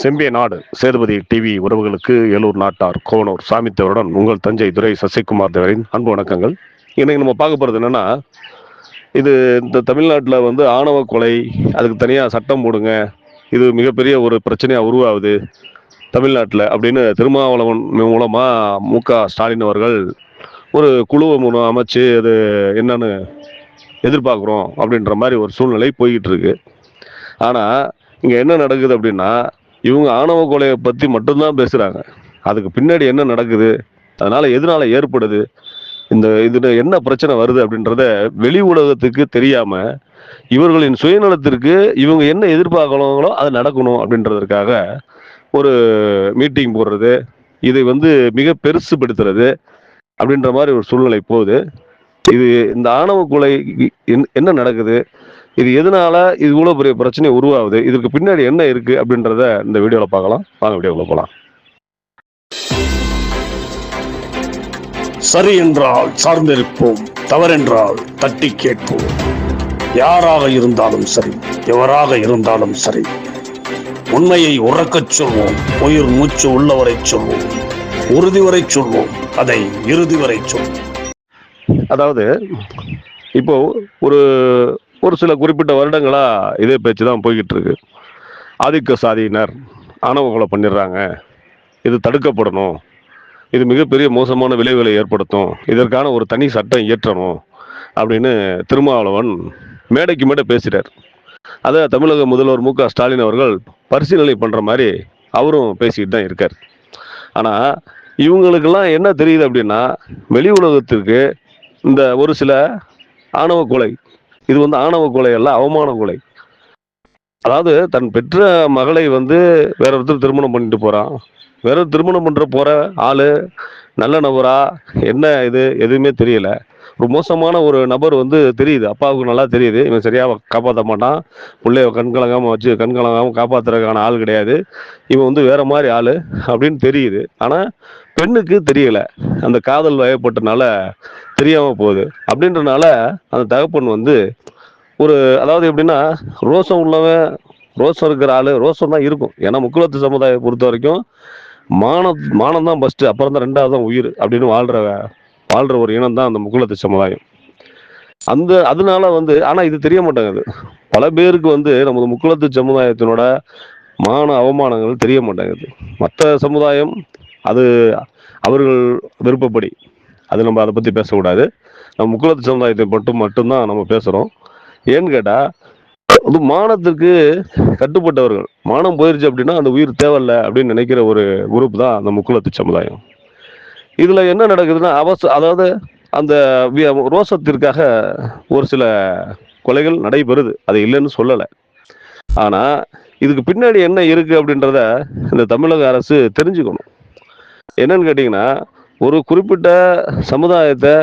செம்பிய நாடு சேதுபதி டிவி உறவுகளுக்கு ஏலூர் நாட்டார் கோனூர் சாமித்தவருடன் உங்கள் தஞ்சை துரை சசிகுமார் தேவரின் அன்பு வணக்கங்கள். இன்னைக்கு நம்ம பார்க்க போகிறது என்னென்னா இது இந்த தமிழ்நாட்டில் வந்து ஆணவ கொலை அதுக்கு தனியாக சட்டம் போடுங்க இது மிகப்பெரிய ஒரு பிரச்சனையாக உருவாகுது தமிழ்நாட்டில் அப்படின்னு திருமாவளவன் மூலமாக மு க ஸ்டாலின் அவர்கள் ஒரு குழுவை மூலம் அமைச்சு அது என்னன்னு எதிர்பார்க்குறோம் அப்படின்ற மாதிரி ஒரு சூழ்நிலை போய்கிட்டு இருக்கு. ஆனால் இங்கே என்ன நடக்குது அப்படின்னா இவங்க ஆணவ கொலையை பற்றி மட்டும்தான் பேசுகிறாங்க அதுக்கு பின்னாடி என்ன நடக்குது? அதனால எதனால ஏற்படுது? இந்த இதில் என்ன பிரச்சனை வருது அப்படின்றத வெளி உலகத்துக்கு தெரியாம இவர்களின் சுயநலத்திற்கு இவங்க என்ன எதிர்பார்க்கணுங்களோ அது நடக்கணும் அப்படின்றதுக்காக ஒரு மீட்டிங் போடுறது இதை வந்து மிக பெருசுபடுத்துறது அப்படின்ற மாதிரி ஒரு சூழ்நிலை போகுது. இது இந்த ஆணவ கொலை என்ன- என்ன நடக்குது? இது எதனால இது இவ்வளவு பெரிய பிரச்சனை உருவாகுது? இதுக்கு பின்னாடி என்ன இருக்கு அப்படின்றத இந்த வீடியோல பார்க்கலாம். வாங்க வீடியோக்குள்ள போலாம். சரி என்றால் சார்ந்திருப்போம் தவறென்றால் தட்டி கேட்போம். யாராக இருந்தாலும் சரி எவராக இருந்தாலும் சரி உண்மையை உறக்கச் சொல்வோம் உயிர் மூச்சு உள்ளவரை சொல்வோம் உறுதி வரை சொல்வோம் அதை இறுதி வரை சொல்வோம். அதாவது இப்போ ஒரு ஒரு சில குறிப்பிட்ட வருடங்களா இதே பேச்சு தான் போய்கிட்டு இருக்கு ஆதிக்க சாதியினர் ஆணவ கொலை பண்ணிடுறாங்க. இது தடுக்கப்படணும். இது மிகப்பெரிய மோசமான விளைவுகளை ஏற்படுத்தும். இதற்கான ஒரு தனி சட்டம் இயற்றணும் அப்படின்னு திருமாவளவன் மேடைக்கு மேடை பேசுகிறார் அதை தமிழக முதல்வர் மு க ஸ்டாலின் அவர்கள் பரிசீலனை பண்ற மாதிரி அவரும் பேசிக்கிட்டு தான் இருக்கார். ஆனா இவங்களுக்கெல்லாம் என்ன தெரியுது அப்படின்னா வெளி உலகத்திற்கு இந்த ஒரு சில ஆணவ கொலை இது வந்து ஆணவ கொலை அல்ல அவமான கொலை. அதாவது தன் பெற்ற மகளை வந்து வேற ஒருத்தர் திருமணம் பண்ணிட்டு போறான் வேற ஒரு திருமணம் பண்ற போற ஆளு நல்ல நபரா என்ன இது எதுவுமே தெரியல. ஒரு மோசமான ஒரு நபர் வந்து தெரியுது. அப்பாவுக்கு நல்லா தெரியுது. இவன் சரியா காப்பாற்ற மாட்டான். பிள்ளைய கண்கலங்காமல் வச்சு கண்கலங்காமல் காப்பாத்துறதுக்கான ஆள் கிடையாது. இவன் வந்து வேற மாதிரி ஆளு அப்படின்னு தெரியுது. ஆனா பெண்ணுக்கு தெரியல. அந்த காதல் வயப்பட்டனால தெரியாம போகுது. அப்படின்றனால அந்த தகப்பன் வந்து ஒரு அதாவது எப்படின்னா ரோசம் உள்ளவன் ரோசம் இருக்கிற ஆளு ரோசம் தான் இருக்கும். ஏன்னா முக்குலத்து சமுதாயம் பொறுத்த வரைக்கும் மானம் மானம் தான் ஃபஸ்ட்டு அப்புறம் தான் ரெண்டாவது தான் உயிர் அப்படின்னு வாழ்கிற வாழ்ற ஒரு இனம் தான் அந்த முகுலத்து சமுதாயம். அந்த அதனால வந்து ஆனா இது தெரிய மாட்டேங்குது. பல பேருக்கு வந்து நமது முக்குளத்து சமுதாயத்தினோட மான அவமானங்கள் தெரிய மாட்டேங்குது. மற்ற சமுதாயம் அது அவர்கள் விருப்பப்படி. அது நம்ம அதை பத்தி பேசக்கூடாது. நம்ம முக்குளத்து சமுதாயத்தை மட்டும் மட்டும்தான் நம்ம பேசுறோம். ஏன்னு கேட்டா வந்து மானத்திற்கு கட்டுப்பட்டவர்கள். மானம் போயிருச்சு அப்படின்னா அந்த உயிர் தேவையில்லை அப்படின்னு நினைக்கிற ஒரு குரூப் தான் அந்த முக்குளத்து சமுதாயம். இதுல என்ன நடக்குதுன்னா அவச அதாவது அந்த ரோசத்திற்காக ஒரு சில கொலைகள் நடைபெறுது. அது இல்லைன்னு சொல்லலை. ஆனா இதுக்கு பின்னாடி என்ன இருக்கு அப்படின்றத இந்த தமிழக அரசு தெரிஞ்சுக்கணும். என்னன்னு கேட்டிங்கன்னா ஒரு குறிப்பிட்ட சமுதாயத்தை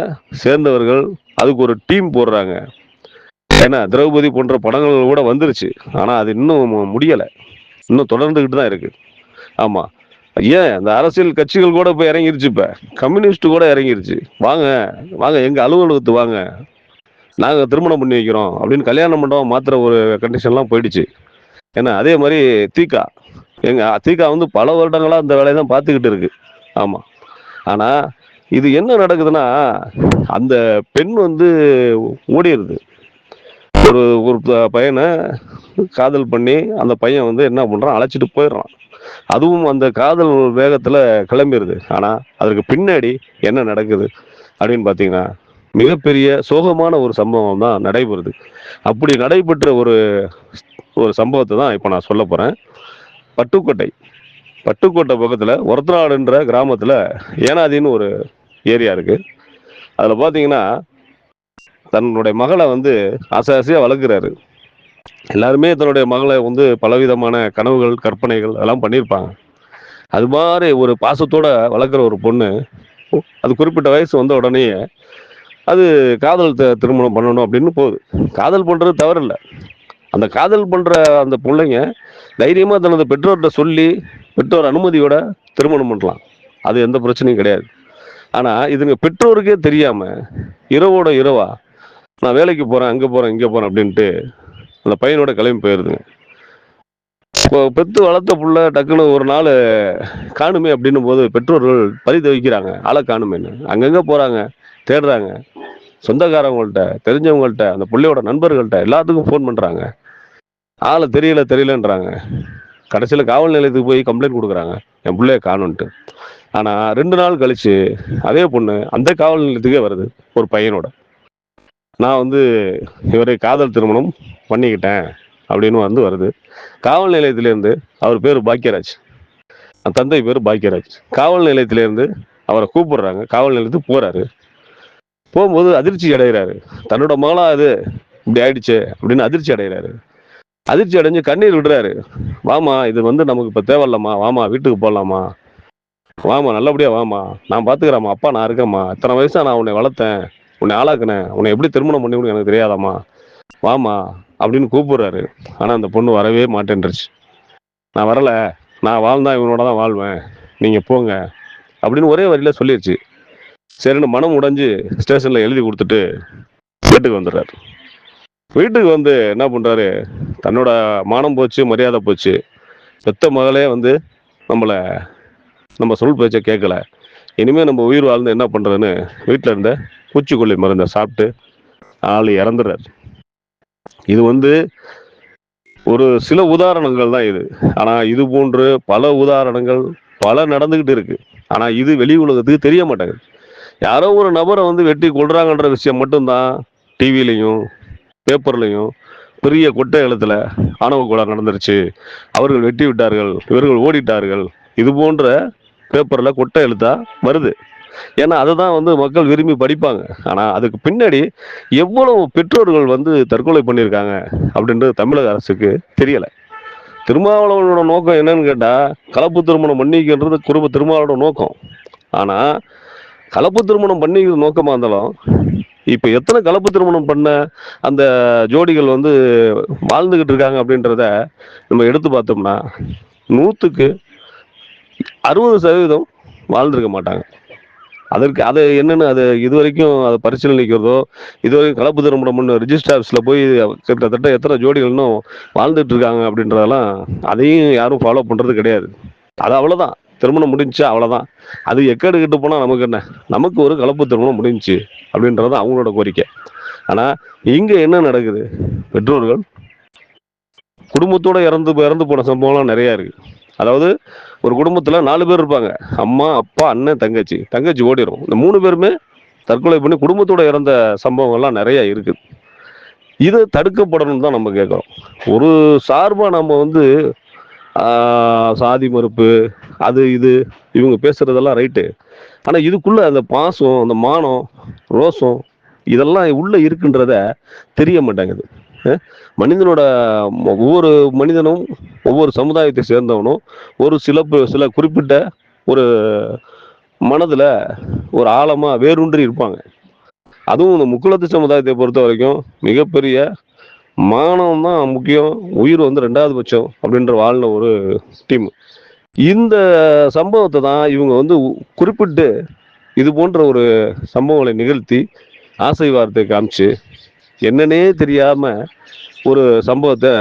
சேர்ந்தவர்கள் அதுக்கு ஒரு டீம் போடுறாங்க. ஏன்னா திரௌபதி போன்ற படங்கள் கூட வந்துருச்சு. ஆனால் அது இன்னும் முடியலை. இன்னும் தொடர்ந்துக்கிட்டு தான் இருக்குது ஆமாம் ஏன் இந்த அரசியல் கட்சிகள் கூட இப்போ இறங்கிருச்சு இப்போ. கம்யூனிஸ்ட் கூட இறங்கிருச்சு. வாங்க வாங்க எங்கள் அலுவலகத்து வாங்க. நாங்கள் திருமணம் பண்ணி வைக்கிறோம் அப்படின்னு கல்யாணம் மண்டபம் மாத்திர ஒரு கண்டிஷன்லாம் போயிடுச்சு. ஏன்னா அதே மாதிரி தீகா எங்கள் தீகா வந்து பல வருடங்களாக அந்த வேலையை தான் பார்த்துக்கிட்டு இருக்கு. ஆமாம் ஆனால் இது என்ன நடக்குதுன்னா அந்த பெண் வந்து ஓடிடுது ஒரு ஒரு பையனை காதல் பண்ணி அந்த பையன் வந்து என்ன பண்ணுறான் அழைச்சிட்டு போயிடுறான். அதுவும் அந்த காதல் வேகத்தில் கிளம்பிடுது ஆனால் அதற்கு பின்னாடி என்ன நடக்குது அப்படின்னு பார்த்தீங்கன்னா மிகப்பெரிய சோகமான ஒரு சம்பவம் தான் நடைபெறுது. அப்படி நடைபெற்ற ஒரு ஒரு சம்பவத்தை தான் இப்போ நான் சொல்ல போகிறேன் பட்டுக்கோட்டை. பட்டுக்கோட்டை பக்கத்தில் ஒரத்தநாடுன்ற கிராமத்தில் ஏனாதின்னு ஒரு ஏரியா இருக்குது அதில் பார்த்தீங்கன்னா தன்னுடைய மகளை வந்து ஆசை வளர்க்குறாரு. எல்லாருமே தன்னுடைய மகளை வந்து பலவிதமான கனவுகள் கற்பனைகள் அதெல்லாம் பண்ணியிருப்பாங்க. அது மாதிரி ஒரு பாசத்தோட வளர்க்குற ஒரு பொண்ணு அது குறிப்பிட்ட வயசு வந்த உடனே அது காதல் த- திருமணம் பண்ணணும் அப்படின்னு போகுது. காதல் பண்ணுறது தவறில்லை. அந்த காதல் பண்ணுற அந்த பிள்ளைங்க தைரியமாக தனது பெற்றோர்கிட்ட சொல்லி பெற்றோர் அனுமதியோட திருமணம் பண்ணலாம். அது எந்த பிரச்சனையும் கிடையாது. ஆனால் இதுங்க பெற்றோருக்கே தெரியாமல் இரவோட இரவா நான் வேலைக்கு போகிறேன் அங்கே போகிறேன் இங்கே போகிறேன் அப்படின்ட்டு அந்த பையனோட கிளம்பி போயிருதுங்க. இப்போ பெத்து வளர்த்த புள்ள டக்குன்னு ஒரு நாள் காணுமே அப்படின்னும் போது பெற்றோர்கள் பரிதவிக்கிறாங்க. ஆளை காணுமேன்னு. அங்கங்க போறாங்க தேடுறாங்க. சொந்தக்காரவங்கள்ட்ட தெரிஞ்சவங்கள்ட்ட அந்த பிள்ளையோட நண்பர்கள்ட்ட எல்லாத்துக்கும் ஃபோன் பண்றாங்க. ஆளை தெரியல தெரியலன்றாங்க. கடைசியில் காவல் நிலையத்துக்கு போய் கம்ப்ளைண்ட் கொடுக்குறாங்க. என் பிள்ளைய காணுன்ட்டு ஆனால் ரெண்டு நாள் கழிச்சு அதே பொண்ணு அந்த காவல் நிலையத்துக்கே வருது ஒரு பையனோட. நான் வந்து இவரை காதல் திருமணம் பண்ணிக்கிட்டேன் அப்படின்னு வந்து வருது. காவல் நிலையத்திலேருந்து அவர் பேர் பாக்கியராஜ். அந்த தந்தை பேர் பாக்கியராஜ். காவல் நிலையத்திலேருந்து அவரை கூப்பிடுறாங்க. காவல் நிலையத்துக்கு போகிறாரு போகும்போது அதிர்ச்சி அடைகிறாரு. தன்னோட மகளா அது இப்படி ஆயிடுச்சு அப்படின்னு அதிர்ச்சி அடைகிறாரு. அதிர்ச்சி அடைஞ்சு கண்ணீர் விடுறாரு. வாமா இது வந்து நமக்கு இப்போ தேவையில்லம்மா. வாமா வீட்டுக்கு போகலாமா வாமா நல்லபடியா வாமா. நான் பார்த்துக்கிறேம்மா அப்பா நான் இருக்கேம்மா. இத்தனை வயசா நான் உன்னை வளர்த்தேன். உன்னை ஆளாக்குனேன். உன்னை எப்படி திருமணம் பண்ணி எனக்கு தெரியாதாம்மா. வாமா அப்படின்னு கூப்பிடுறாரு. ஆனால் அந்த பொண்ணு வரவே மாட்டேன்ருச்சு நான் வரல. நான் வாழ்ந்தா இவனோட தான் வாழ்வேன். நீங்கள் போங்க அப்படின்னு ஒரே வரியில சொல்லிடுச்சு சரின்னு மனம் உடைஞ்சு ஸ்டேஷனில் எழுதி கொடுத்துட்டு வீட்டுக்கு வந்துடுறாரு. வீட்டுக்கு வந்து என்ன பண்ணுறாரு தன்னோட மானம் போச்சு மரியாதை போச்சு. பெத்த மகளே வந்து நம்மளை நம்ம சொல் பேச்சை கேட்கல இனிமேல் நம்ம உயிர் வாழ்ந்து என்ன பண்ணுறதுன்னு வீட்டில் இருந்த பூச்சிக்கொல்லி மருந்தை சாப்பிட்டு ஆள் இறந்துடுறாரு. இது வந்து ஒரு சில உதாரணங்கள் தான் இது. ஆனால் இது போன்று பல உதாரணங்கள் பல நடந்துக்கிட்டு இருக்கு. ஆனால் இது வெளி உலகத்துக்கு தெரிய மாட்டேங்குது. யாரோ ஒரு நபரை வந்து வெட்டி கொள்றாங்கன்ற விஷயம் மட்டும்தான் டிவிலையும் பேப்பர்லையும் பெரிய கொட்டை எழுத்துல ஆணவ கொலை நடந்துருச்சு. அவர்கள் வெட்டி விட்டார்கள் இவர்கள் ஓடிட்டார்கள். இது போன்ற பேப்பரில் கொட்டை எழுத்தா வருது. ஏன்னா அதை தான் வந்து மக்கள் விரும்பி படிப்பாங்க. ஆனால் அதுக்கு பின்னாடி எவ்வளவு பெற்றோர்கள் வந்து தற்கொலை பண்ணியிருக்காங்க அப்படின்றது தமிழக அரசுக்கு தெரியலை. திருமாவளவனோட நோக்கம் என்னன்னு கேட்டால் கலப்பு திருமணம் பண்ணிக்கின்றது குடும்ப திருமாவளோட நோக்கம். ஆனால் கலப்பு திருமணம் பண்ணிக்கிற நோக்கமாக இருந்தாலும் இப்போ எத்தனை கலப்பு திருமணம் பண்ண அந்த ஜோடிகள் வந்து வாழ்ந்துக்கிட்டு இருக்காங்க அப்படின்றத நம்ம எடுத்து பார்த்தோம்னா நூற்றுக்கு அறுபது சதவீதம் வாழ்ந்திருக்க மாட்டாங்க. அதற்கு அது என்னென்னு அது இது வரைக்கும் அதை பரிசீலனைக்கிறதோ இது வரைக்கும் கலப்பு திருமணம் ரிஜிஸ்டர் ஆஃபீஸில் போய் கிட்டத்தட்ட எத்தனை ஜோடிகள் இன்னும் வாழ்ந்துட்டு இருக்காங்க அப்படின்றதெல்லாம் அதையும் யாரும் ஃபாலோ பண்ணுறது கிடையாது. அது அவ்வளோதான் திருமணம் முடிஞ்சா அவ்வளோதான் அது எக்கேடு போனால் நமக்கு என்ன? நமக்கு ஒரு கலப்பு திருமணம் முடிஞ்சுச்சு அப்படின்றது அவங்களோட கோரிக்கை. ஆனால் இங்கே என்ன நடக்குது? பெற்றோர்கள் குடும்பத்தோடு இறந்து இறந்து போன சம்பவம்லாம் நிறையா இருக்குது அதாவது ஒரு குடும்பத்தில் நாலு பேர் இருப்பாங்க. அம்மா அப்பா அண்ணன் தங்கச்சி. தங்கச்சி ஓடிடும் இந்த மூணு பேருமே தற்கொலை பண்ணி குடும்பத்தோட இறந்த சம்பவங்கள்லாம் நிறைய இருக்குது. இது தடுக்கப்படணும்னு தான் நம்ம கேட்குறோம். ஒரு சார்பாக நம்ம வந்து சாதி மறுப்பு அது இது இவங்க பேசுறதெல்லாம் ரைட்டு. ஆனால் இதுக்குள்ள அந்த பாசம் அந்த மானம் ரோசம் இதெல்லாம் உள்ள இருக்குன்றத தெரிய மாட்டேங்குது. மனிதனோட ம- ஒவ்வொரு மனிதனும் ஒவ்வொரு சமுதாயத்தை சேர்ந்தவனும் ஒரு சில சில குறிப்பிட்ட ஒரு மனதில் ஒரு ஆழமாக வேரூன்றி இருப்பாங்க. அதுவும் இந்த முக்குளத்து சமுதாயத்தை பொறுத்த வரைக்கும் மிகப்பெரிய மானம் தான் முக்கியம். உயிர் வந்து ரெண்டாவது பட்சம் அப்படின்ற வாழ்ந்த ஒரு டீம். இந்த சம்பவத்தை தான் இவங்க வந்து குறிப்பிட்டு இது போன்ற ஒரு சம்பவங்களை நிகழ்த்தி ஆசை வார்த்தை காமிச்சு என்னன்னே தெரியாமல் ஒரு சம்பவத்தை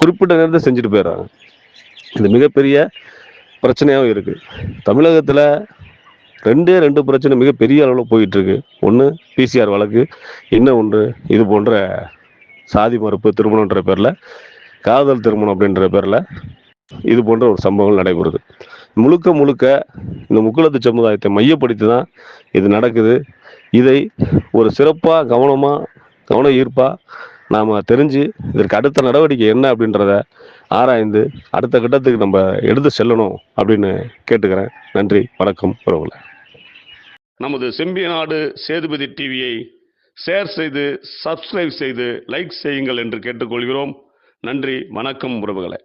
குறிப்பிட்ட நேரத்தை செஞ்சுட்டு போயிடுறாங்க. இது மிகப்பெரிய பிரச்சனையாகவும் இருக்குது தமிழகத்தில் ரெண்டே ரெண்டு பிரச்சனை மிகப்பெரிய அளவில் போயிட்டுருக்கு. ஒன்று பிசிஆர் வழக்கு இன்னும் ஒன்று இது போன்ற சாதி மறுப்பு திருமணம்ன்ற பேரில் காதல் திருமணம் அப்படின்ற பேரில் இது போன்ற ஒரு சம்பவங்கள் நடைபெறுது. முழுக்க முழுக்க இந்த முக்குளத்து சமுதாயத்தை மையப்படுத்தி தான் இது நடக்குது. இதை ஒரு சிறப்பாக கவனமாக கவன ஈர்ப்பாக நாம் தெரிஞ்சு இதற்கு அடுத்த நடவடிக்கை என்ன அப்படின்றத ஆராய்ந்து அடுத்த கட்டத்துக்கு நம்ம எடுத்து செல்லணும் அப்படின்னு கேட்டுக்கிறேன். நன்றி வணக்கம் உறவுகளை. நமது செம்பியநாடு சேதுபதி டிவியை ஷேர் செய்து சப்ஸ்கிரைப் செய்து லைக் செய்யுங்கள் என்று கேட்டுக்கொள்கிறோம். நன்றி வணக்கம் உறவுகளை.